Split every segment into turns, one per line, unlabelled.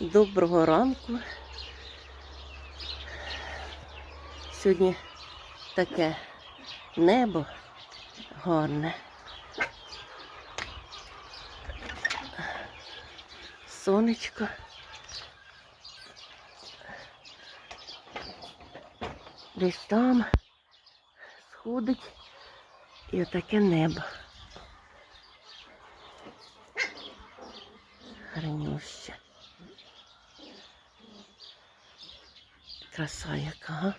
Доброго ранку. Сьогодні таке небо гарне. Сонечко. Десь там сходить і отаке небо. Гарнюще. Краса яка.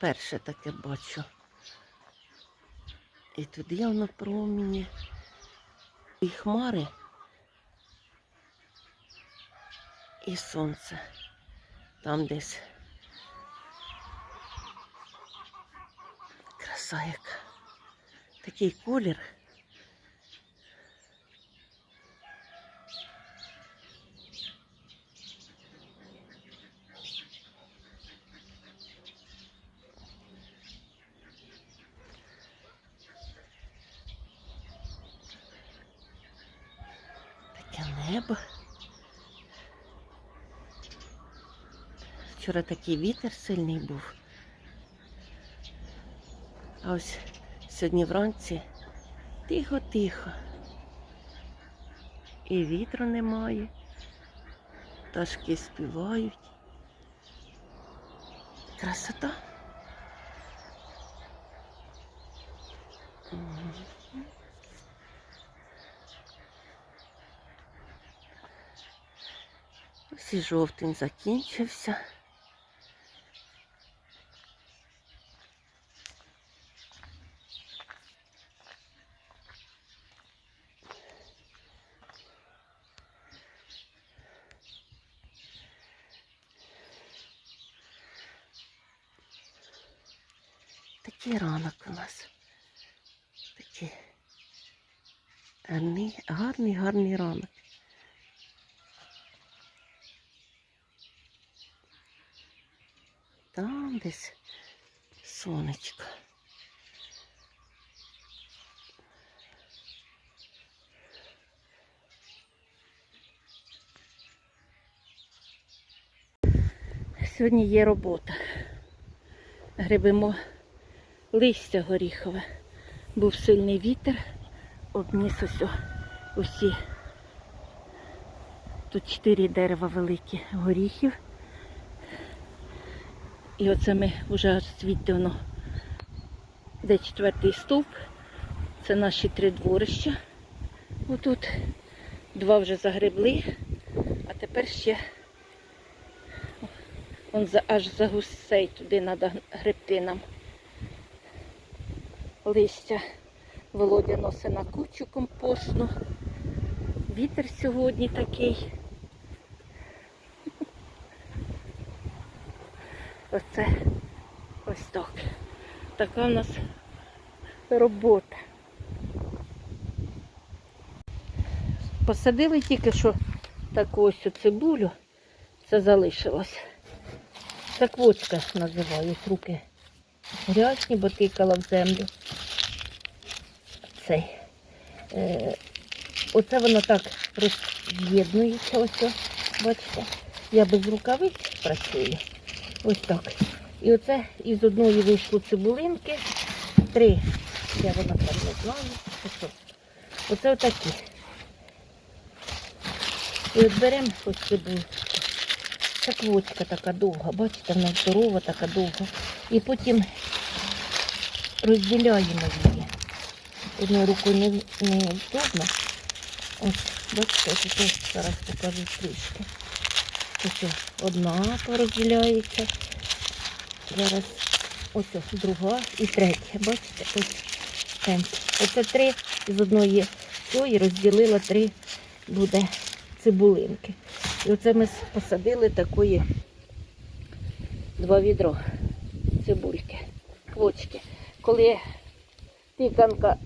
Перше таке бачу. І тут явно промені. І хмари. І сонце. Там десь. Краса яка. Такий колір. Таке небо. Вчора такий вітер сильний був. А ось сьогодні вранці тихо-тихо. І вітру немає. Пташки співають. Красота. Ось і жовтень закінчився. Такий ранок у нас. Такий гарний, гарний, гарний ранок. Там десь сонечко. Сьогодні є робота. Грибимо листя горіхове. Був сильний вітер, обніс ось усі. Тут чотири дерева великі горіхів. І оце ми вже аж де четвертий стовп. Це наші три дворища. Отут два вже загребли, а тепер ще он аж за гусей туди треба гребти нам. Листя Володя носить на кучу компостну. Вітер сьогодні такий. Оце ось так. Така в нас робота. Посадили тільки що таку ось цибулю. Це залишилось. Так вочка називають руки. Грязні, бо тикала в землю. Цей. Е, оце воно так роз'єднується. Ось, бачите. Я без рукавиць працюю. Ось так. І оце із одної вийшло цибулинки. Три. Я вона там не знаю. Це? Оце отакі. І от беремо ось цибульку. Це квочка така довга, бачите, вона здорова, така довга. І потім розділяємо її. Одною рукою не, не удобно. Ось, бачите, ось зараз покажу трішки. Ось одна порозділяється. Зараз ось друга і третя. Бачите, ось темп. Оце три з одної цієї розділила три буде цибулинки. І оце ми посадили такої два відро цибульки, квочки. Коли тиканка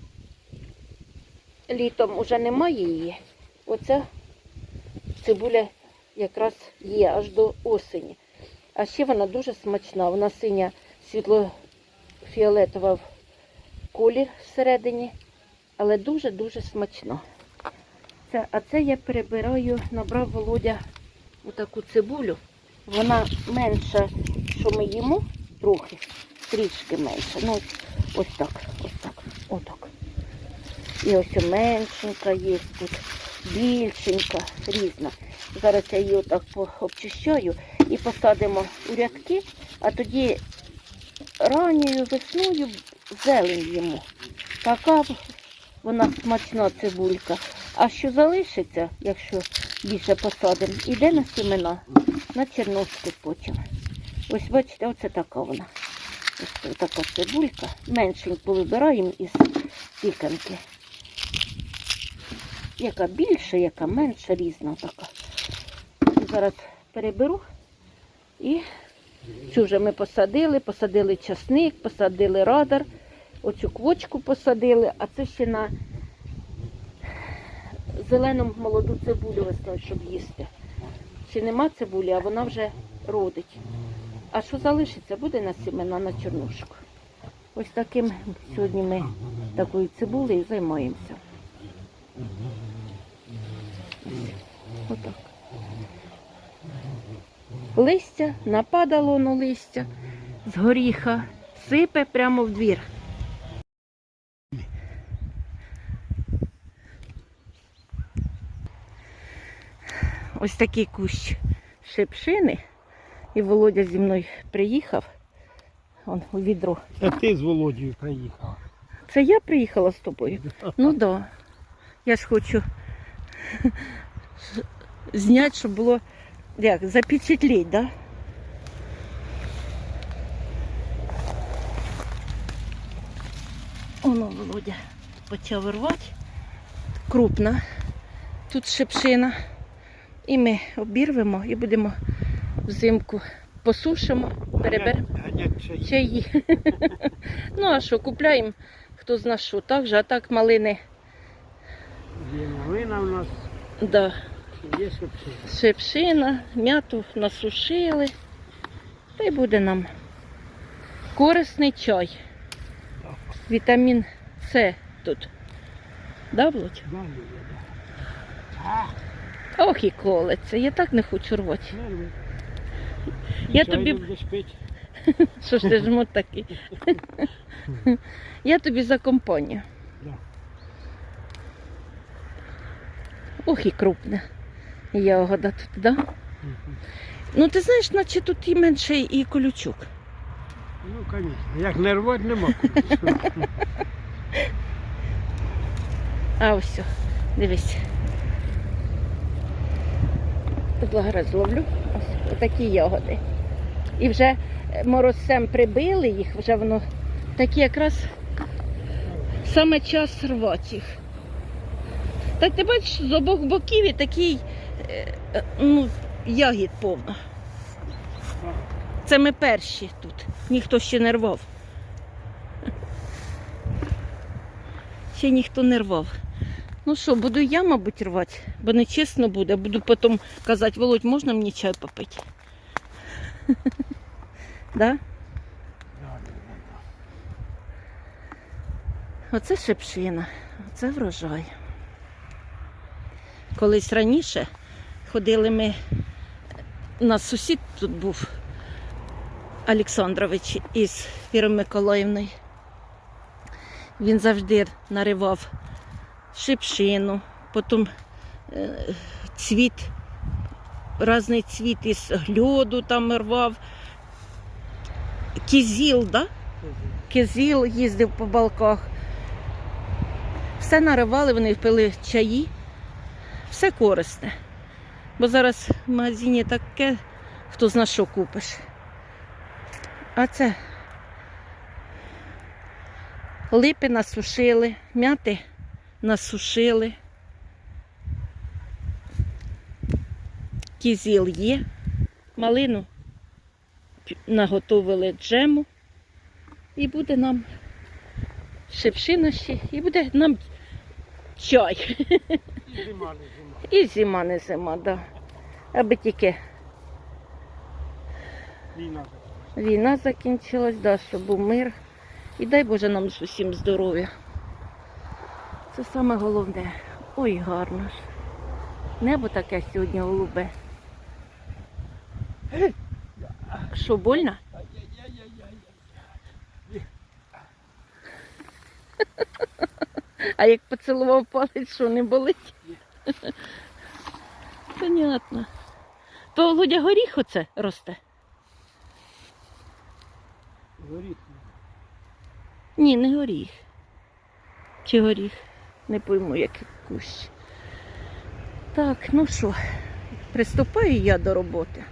літом уже немає її, оця цибуля якраз є аж до осені. А ще вона дуже смачна. Вона синя світло-фіолетова колір всередині. але дуже-дуже смачно. Це, а це я перебираю, набрав Володя отаку цибулю. Вона менша, що ми їмо, трохи, трішки менша. Ну, ось, так, ось так, отак. І ось меншенька є тут, більшенька, різна. Зараз я її отак обчищаю і посадимо у рядки, а тоді ранньою весною зелень їмо. Така вона смачна цибулька. А що залишиться, якщо більше посадимо, іде на сімена, на чернушки потім. Ось бачите, оце така вона. Ось така цибулька. Меншеньку вибираємо із піканки. Яка більша, яка менша, різна така. Зараз переберу і цю вже ми посадили, посадили часник, посадили радар, оцю квочку посадили, а це ще на зелену молоду цибулю весною, щоб їсти. Ще нема цибулі, а вона вже родить. А що залишиться, буде на сімена на чорнушку. Ось таким сьогодні ми такою цибулею займаємося. Отак. Листя, нападало на листя з горіха, сипе прямо в двір. Ось такий кущ шипшини. І Володя зі мною приїхав. Он у відро.
Та ти з Володією приїхав.
Це я приїхала з тобою? Ну так. Да. Я ж хочу зняти, щоб було як, запечатлеть, да? Оно Володя почав рвати. Крупна. Тут шипшина. І ми обірвемо і будемо взимку посушимо, переберемо
Ганять чаї.
ну а що, купляємо, хто зна що, так же, а так малини,
Є новина у нас,
да,
є шепшина.
шипшина, м'яту насушили. Та й буде нам корисний чай. Вітамін С тут. Да, Володь?
Да,
Ох і колеться, я так не хочу рвати. Я
Чай
тобі-
пити?
Що ж ти жмот такий? Я тобі за компанію.
Да.
Ох і крупне. Ягода тут, да?
Мгм.
Ну ти знаєш, наче тут і менше і колючок.
Ну, звісно. Як не рвати, нема куди.
А ось, дивись. Зараз зловлю. Ось отакі ягоди. І вже е, морозцем прибили їх, вже воно такі якраз саме час рвати їх. Так ти бачиш, з обох боків і такий е, е, ну, ягід повно. Це ми перші тут. Ніхто ще не рвав. Ще ніхто не рвав. Ну що, буду я, мабуть, рвати, бо нечесно буде. Буду потім казати, Володь, можна мені чай попити? Да? Оце шипшина, оце врожай. Колись раніше ходили ми, у нас сусід тут був Олександрович із Вірою Миколаївною. Він завжди наривав шипшину, потім е, цвіт, різний цвіт із льоду там рвав. Кізіл, да? Кізіл їздив по балках. Все наривали, вони пили чаї. Все корисне. Бо зараз в магазині таке, хто зна що купиш. А це липи насушили, м'яти насушили. Кізіл є, малину наготовили джему. І буде нам шипшина ще, і буде нам чай.
І зима не зима.
І зима не зима, да. Аби тільки
Війна.
війна закінчилась, да, щоб був мир. І дай Боже нам з усім здоров'я. Це саме головне. Ой, гарно ж. Небо таке сьогодні голубе. Що, больно? А як поцілував палець, що не болить? Понятно. То Володя горіх оце росте?
Горіх.
Ні, не горіх. Чи горіх? Не пойму, який кущ. Так, ну що, приступаю я до роботи.